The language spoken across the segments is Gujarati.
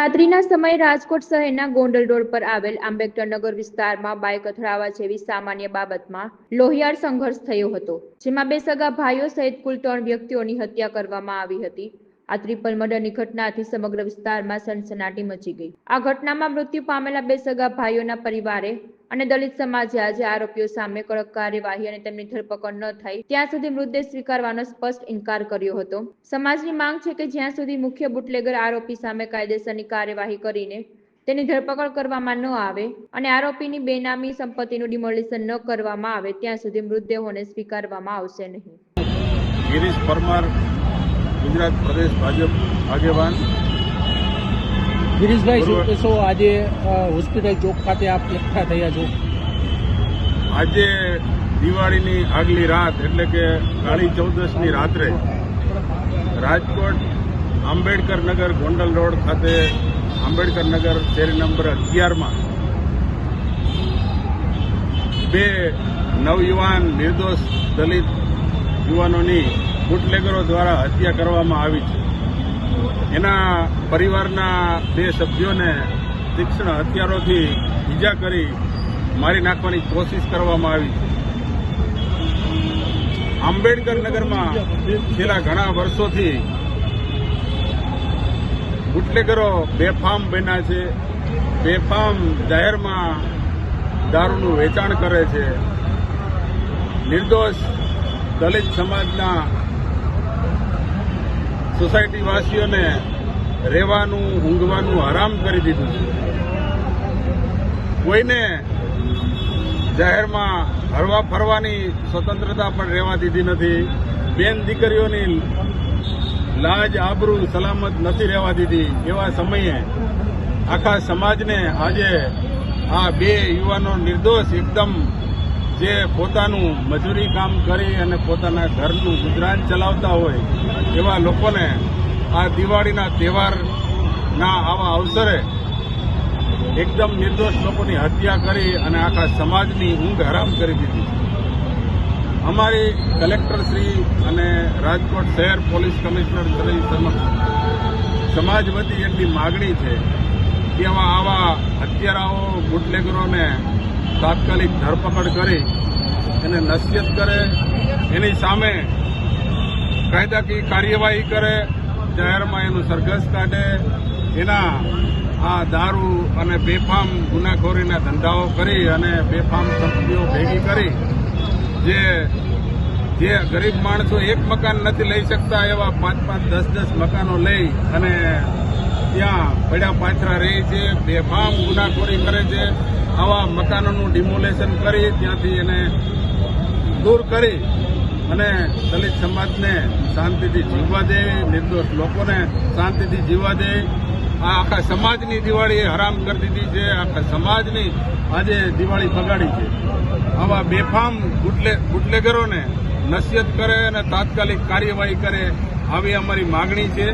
રાત્રિના સમયે રાજકોટ શહેરના ગોંડલ રોડ પર આવેલ આંબેડકર નગર વિસ્તારમાં બાઇક અથડાવા જેવી સામાન્ય બાબતમાં લોહિયાળ સંઘર્ષ થયો હતો, જેમાં બે સગા ભાઈઓ સહિત કુલ ત્રણ વ્યક્તિઓની હત્યા કરવામાં આવી હતી. આ ટ્રિપલ મર્ડરની ઘટનાથી સમગ્ર વિસ્તારમાં સનસનાટી મચી ગઈ. આ ઘટનામાં મૃત્યુ પામેલા બે સગા ભાઈઓના પરિવારે અને દલિત સમાજે આજે આરોપીઓ સામે કડક કાર્યવાહી અને તેમની ધરપકડ ન થાય ત્યાં સુધી મૃતદેહ સ્વીકારવાનો સ્પષ્ટ ઇનકાર કર્યો હતો. સમાજની માંગ છે કે જ્યાં સુધી મુખ્ય બુટલેગર આરોપી સામે કાયદેસરની કાર્યવાહી કરીને તેની ધરપકડ કરવામાં ન આવે અને આરોપીની બેનામી સંપત્તિનું ડિમોલિશન ન કરવામાં આવે, ત્યાં સુધી મૃતદેહોને સ્વીકારવામાં આવશે નહીં. ગિરીશ પરમાર, ગુજરાત પ્રદેશ ભાજપ આગેવાન. ગિરીશભાઈ શું આજે હોસ્પિટલ ચોક ખાતે આપ એકઠા થયા છો? આજે દિવાળીની આગલી રાત એટલે કે કાળી ચૌદશની રાત્રે રાજકોટ આંબેડકર નગર ગોંડલ રોડ ખાતે આંબેડકર નગર શેરી નંબર અગિયારમાં બે નવયુવાન નિર્દોષ દલિત યુવાનોની બુટલેગરો દ્વારા હત્યા કરવામાં આવી છે. એના પરિવારના બે સભ્યોને તીક્ષ્ણ હથિયારોથી ઈજા કરી મારી નાખવાની કોશિશ કરવામાં આવી આંબેડકર નગરમાં છેલ્લા ઘણા વર્ષોથી બુટલેગરો બેફામ બન્યા છે. બેફામ જાહેરમાં દારૂનું વેચાણ કરે છે. નિર્દોષ દલિત સમાજના સોસાયટી વાસીઓને રહેવાનું, ઊંઘવાનું હરામ કરી દીધું છે. કોઈને જાહેરમાં હરવા ફરવાની સ્વતંત્રતા પણ રહેવા દીધી નથી. બેન દીકરીઓની લાજ, આબરૂ, સલામત નથી રહેવા દીધી. એવા સમયે આખા સમાજને આજે આ બે યુવાનો નિર્દોષ એકદમ જે પોતાનું મજૂરી કામ કરી અને પોતાના ઘરનું ગુજરાન ચલાવતા હોય, એવા લોકોને આ દિવાળીના તહેવારના આવા અવસરે એકદમ નિર્દોષ લોકોની હત્યા કરી અને આખા સમાજની ઊંઘ હરામ કરી દીધી. અમારી કલેક્ટરશ્રી અને રાજકોટ શહેર પોલીસ કમિશનર શ્રી સમક્ષ સમાજ વતી એટલી માગણી છે કે આવા આવા હત્યારાઓ, બુટલેગરોને તાત્કાલિક ધરપકડ કરી એને નસીહત કરે. એની સામે કાયદાકીય કાર્યવાહી કરે. જાહેરમાં એનું સરઘસ કાઢે. એના આ દારૂ અને બેફામ ગુનાખોરીના ધંધાઓ કરી અને બેફામ કંપનીઓ ભેગી કરી. જે જે ગરીબ માણસો એક મકાન નથી લઈ શકતા એવા પાંચ પાંચ દસ દસ મકાનો લઈ અને ત્યાં પડ્યા પાછરા રહે છે, બેફામ ગુનાખોરી કરે છે. આવા મકાનોનું ડિમોલેશન કરી ત્યાંથી એને દૂર કરી અને દલિત સમાજને શાંતિથી જીવવા દે, નિર્દોષ લોકોને શાંતિથી જીવવા દે. આ આખા સમાજની દિવાળી હરામ કરી દીધી છે. આખા સમાજની આજે દિવાળી બગાડી છે. આવા બેફામ ગુટલે ગુટલેગરોને નસીહત કરે અને તાત્કાલિક કાર્યવાહી કરે આવી અમારી માગણી છે.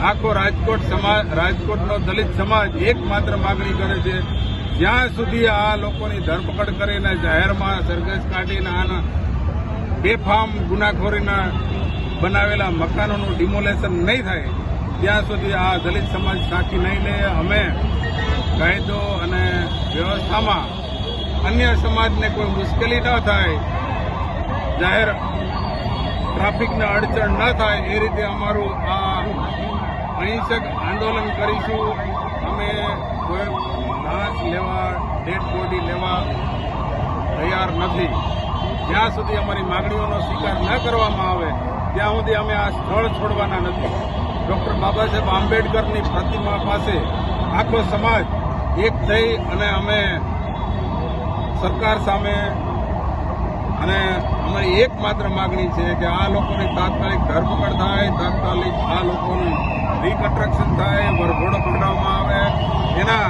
આખો રાજકોટ સમાજ રાજકોટનો દલિત સમાજ એકમાત્ર માગણી કરે છે. જ્યાં સુધી આ લોકોની ધરપકડ કરીને જાહેરમાં સરઘસ કાઢીને આના બેફામ ગુનાખોરીના બનાવેલા મકાનોનું ડિમોલેશન નહીં થાય, ત્યાં સુધી આ દલિત સમાજ સાચી નહીં લે. અમે કાયદો અને વ્યવસ્થામાં અન્ય સમાજને કોઈ મુશ્કેલી ન થાય, જાહેર ટ્રાફિકને અડચણ ન થાય, એ રીતે અમારું આ અહિંસક આંદોલન કરીશું. અમે કોઈ લાશ લેવા, ડેડ બોડી લેવા તૈયાર નથી. જ્યાં સુધી અમારી માગણીઓનો સ્વીકાર ન કરવામાં આવે, ત્યાં સુધી અમે આ સ્થળ છોડવાના નથી. ડોક્ટર બાબા સાહેબ આંબેડકરની પ્રતિમા પાસે આખો સમાજ એક થઈ અને અમે સરકાર સામે અને અમારી એકમાત્ર માગણી છે કે આ લોકોની તાત્કાલિક ધરપકડ થાય, તાત્કાલિક આ લોકોનું રિકન્સ્ટ્રક્શન થાય, વરઘોડો પકડવામાં આવે. એના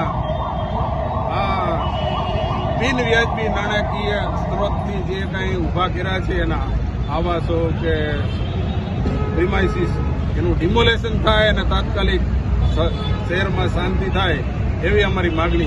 બિન વ્યાજબી નાણાકીય સ્ત્રોતથી જે કાંઈ ઊભા કર્યા છે એના આવાસો કે પ્રિમાઇસીસ એનું ડિમોલેશન થાય અને તાત્કાલિક શહેરમાં શાંતિ થાય એવી અમારી માગણી